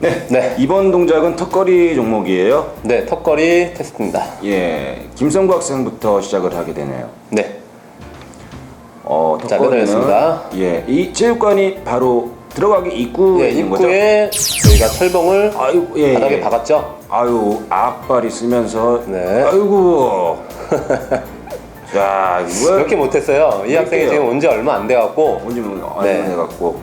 네. 네. 이번 동작은 턱걸이 종목이에요. 네, 턱걸이 테스트입니다. 예. 김성구 학생부터 시작을 하게 되네요. 네, 어, 자, 턱걸이는 끝내겠습니다. 예. 이 체육관이 바로 들어가기 입구에 네 있는 거죠. 입구에 저희가 철봉을 아유, 예. 바닥에 예. 박았죠. 아유, 앞발이 쓰면서 네. 아이고. 자, 이거 이렇게 못했어요. 이 학생이. 지금 온 지 얼마 안 돼갖고 언제 뭐 네. 해 갖고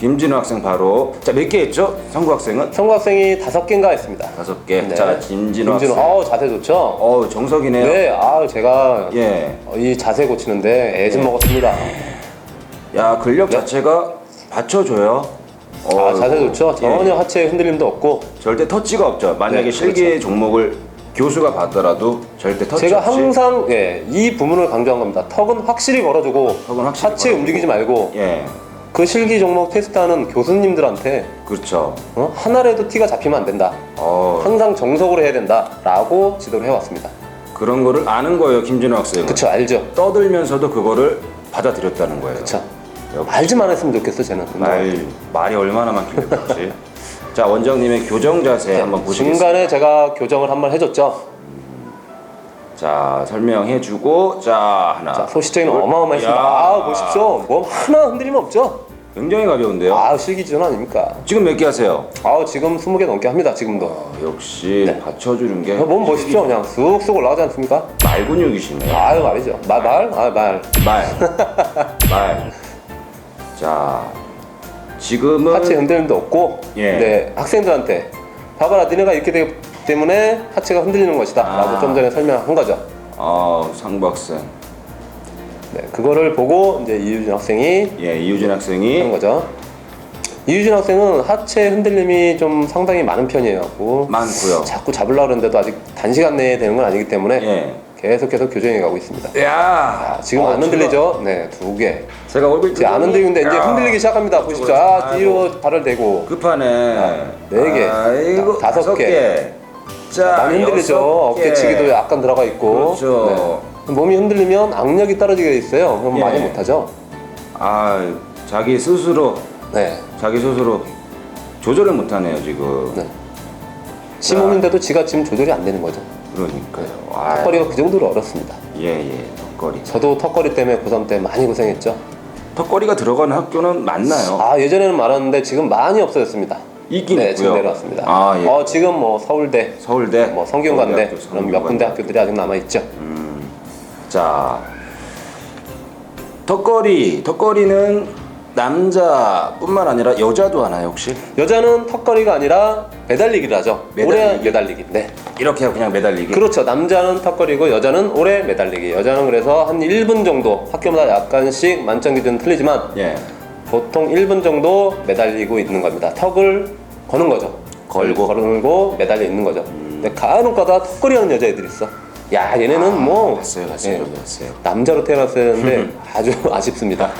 김진우 학생 바로 자, 몇 개 했죠? 성구 학생은 성구 학생이 다섯 개인가 했습니다. 다섯 개. 네. 자, 김진우 김진우, 학생. 어우 자세 좋죠. 어, 정석이네요. 네, 아 제가 예. 이 자세 고치는데 애 좀 먹었습니다. 야, 근력 자체가 받쳐줘요. 어, 아 자세 좋죠. 예. 전혀 하체 흔들림도 없고 절대 터치가 없죠. 만약에 네, 실기 종목을 교수가 받더라도 절대 터치 제가 없이 항상 예, 이 부분을 강조한 겁니다. 턱은 확실히 걸어주고 턱은 확실히 하체 걸어주고. 움직이지 말고 예, 그 실기 종목 테스트하는 교수님들한테 그렇죠. 어? 하나라도 티가 잡히면 안 된다. 어, 항상 정석으로 해야 된다라고 지도를 해왔습니다. 그런 거를 아는 거예요, 김진우 학생은. 그쵸 알죠? 떠들면서도 그거를 받아들였다는 거예요. 그쵸. 역시. 알지만 했으면 좋겠어 쟤는. 말 말이 얼마나 많길래 그렇지. 자, 원장님의 교정 자세 한번 보시겠습니다. 중간에 제가 교정을 한번 해줬죠. 자, 설명해주고 자 하나. 자, 소시적인 둘. 어마어마했습니다. 야. 아 보십시오. 몸 하나 흔들림 없죠? 굉장히 가벼운데요. 아 실기준 아닙니까? 지금 몇 개 하세요? 아 지금 20개 넘게 합니다 지금도. 어, 역시 네. 받쳐주는 게 몸 보십시오 그냥 쑥쑥 올라가지 않습니까? 말 근육이시네요. 아유 말이죠. 말 말? 아 말. 말. 말. 자, 지금은 하체 흔들림도 없고 예. 네, 학생들한테 봐봐라 니네가 이렇게 되기 때문에 하체가 흔들리는 것이다 아. 라고 좀 전에 설명한 거죠 어, 상박생. 네, 그거를 보고 이제 이유진 학생이 예, 이유진 학생이 거죠 이유진 학생은 하체 흔들림이 좀 상당히 많은 편이에요 고 많고요. 자꾸 잡으려고 그러는데도 아직 단시간 내에 되는 건 아니기 때문에 예. 계속해서 교정해 가고 있습니다 야, 아, 지금 어, 안 흔들리죠? 네, 두 개. 제가, 제가 얼굴 이제 안 흔들리는데 이제 야. 흔들리기 시작합니다. 보십시오. 아, 아이고. 뒤로 발을 대고. 급하네. 아, 네 개. 아이고, 다- 다섯 개. 자, 많이 흔들리죠. 여섯 개. 어깨치기도 약간 들어가 있고. 그렇죠. 네. 몸이 흔들리면 악력이 떨어지게 돼 있어요. 그럼 예. 많이 못하죠. 아, 자기 스스로 네. 자기 스스로 조절을 못하네요 지금. 네. 심몸인데도 지가 지금 조절이 안 되는 거죠. 그러니까요. 아, 턱걸이가 그 정도로 어렵습니다. 예예, 턱걸이. 저도 턱걸이 때문에 고3 때 많이 고생했죠. 턱걸이가 들어가는 학교는 많나요? 아, 예전에는 많았는데 지금 많이 없어졌습니다. 있긴 네, 있고요. 지금 내려왔습니다. 아 예. 어, 지금 뭐 서울대, 서울대, 뭐 성균관대, 서울대학교, 그런 몇 군데 성균관대. 학교들이 아직 남아 있죠. 자, 턱걸이, 턱걸이는 남자뿐만 아니라 여자도 하나요 혹시? 여자는 턱걸이가 아니라 매달리기를 하죠. 매달리기. 오래 매달리기. 네. 이렇게 하고 그냥 매달리기. 그렇죠. 남자는 턱걸이고 여자는 오래 매달리기. 여자는 그래서 한 1분 정도 학교마다 약간씩 만점 기준 틀리지만 예. 보통 1분 정도 매달리고 있는 겁니다. 턱을 거는 거죠. 걸고. 걸고 매달려 있는 거죠. 근데 간혹가다 턱걸이 하는 여자애들이 있어. 야 얘네는 뭐 봤어요, 봤어요, 예, 봤어요. 남자로 태어났어야 했는데 아주 아쉽습니다.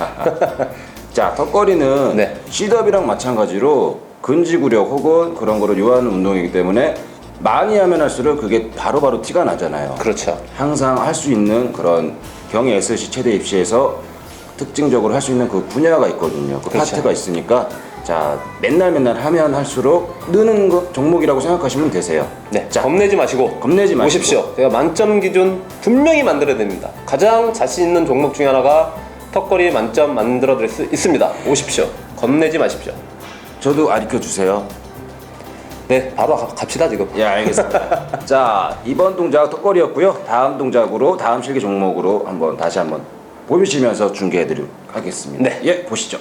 자, 턱걸이는 네. 시덥이랑 마찬가지로 근지구력 혹은 그런 거를 요하는 운동이기 때문에 많이 하면 할수록 그게 바로 바로 티가 나잖아요. 그렇죠. 항상 할 수 있는 그런 경의 SC 최대 입시에서 특징적으로 할 수 있는 그 분야가 있거든요. 그 그렇죠. 파트가 있으니까 자 맨날 맨날 하면 할수록 느는 거, 종목이라고 생각하시면 되세요. 네, 자 겁내지 마시고 겁내지 마시고. 보십시오. 제가 만점 기준 분명히 만들어야 됩니다. 가장 자신 있는 종목 중에 하나가 턱걸이 만점 만들어 드릴 수 있습니다. 오십시오. 겁내지 마십시오. 저도 가르쳐 주세요. 네, 바로 가- 갑시다 지금. 예 알겠습니다. 자 이번 동작 턱걸이였고요. 다음 동작으로 다음 실기 종목으로 한번 다시 한번 보여주시면서 중계해드리도록 하겠습니다. 네. 예 보시죠.